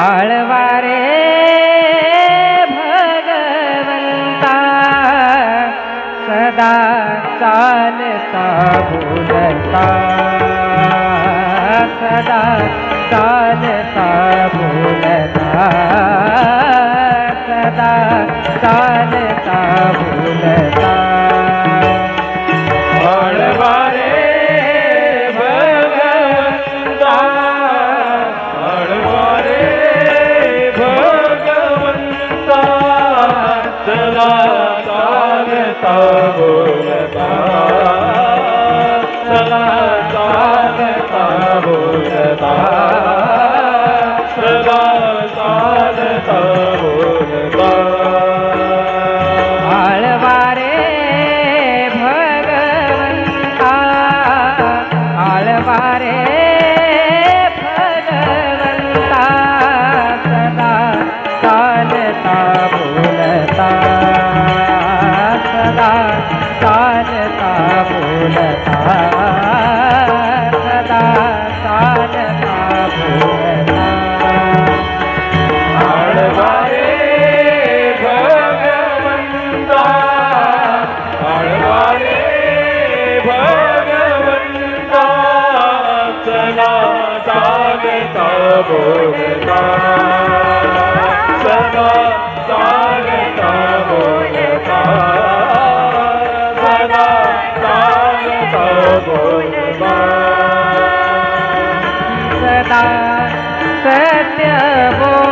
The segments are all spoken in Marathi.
आळवारे भगवंता सदा चालता बोलता सदा चालता बोलता सदा चालता बोलता. सदा सदा बोलता सदा चालता सदा चालता सदा सत्य बोल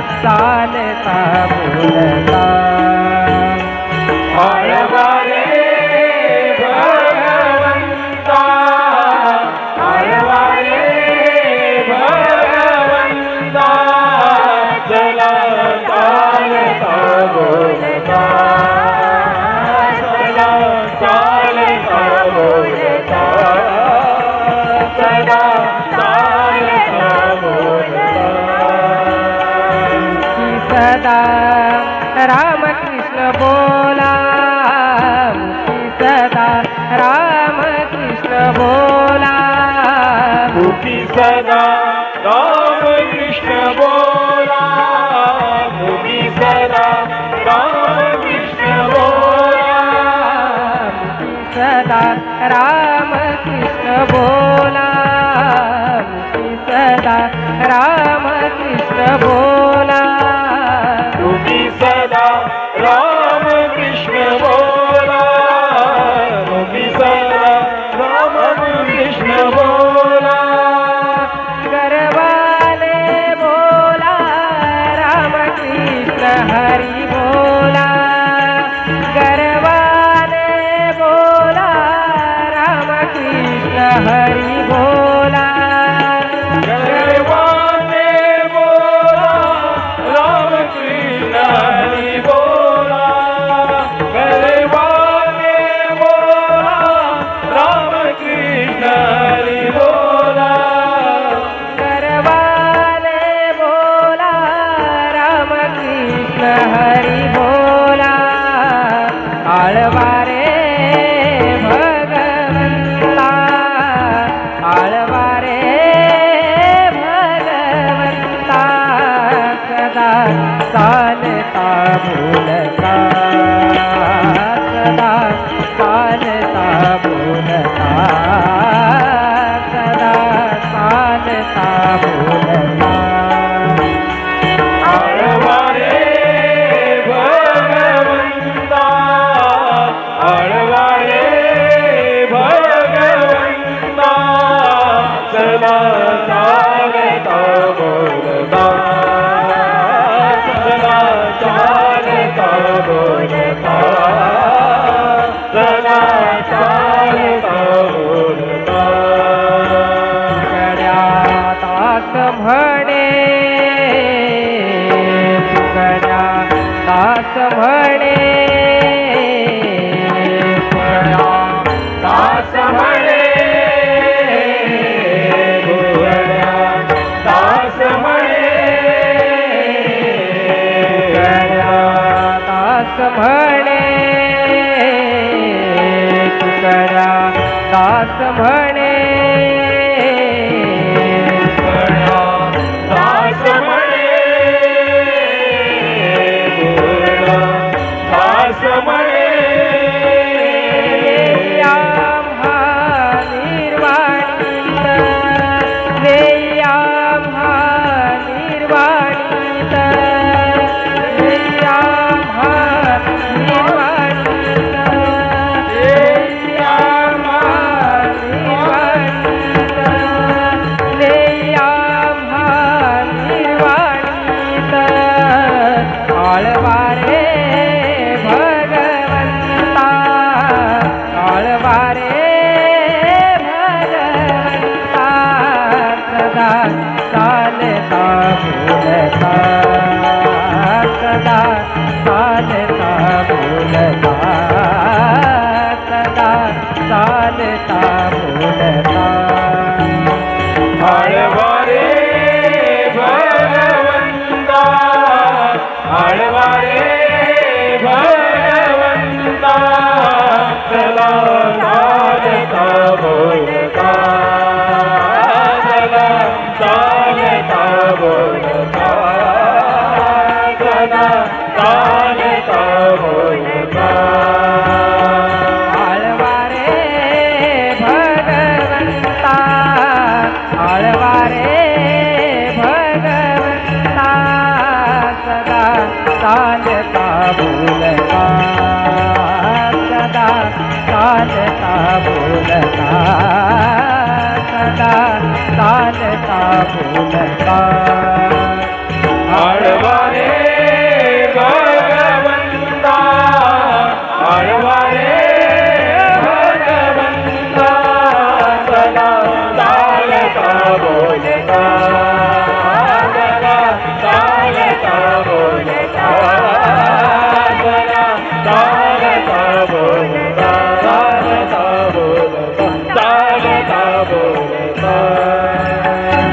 चालता बोलता? सदा रामकृष्ण बोला सदा रामकृष्ण बोला। मुखी सदा रामकृष्ण बोला मुखी सदा रामकृष्ण बोला। सदा रामकृष्ण बोला सदा रामकृष्ण बोला। म्हणे. दास दास दास दास म्हणे. चालता बोलता हळवारे भगवंता हळवारे भगवंता चला चालता बोलता चला चालता बोलता चला चालता बोलता बोलता सदा चालता बोलता सदा चालता बोलता आळवा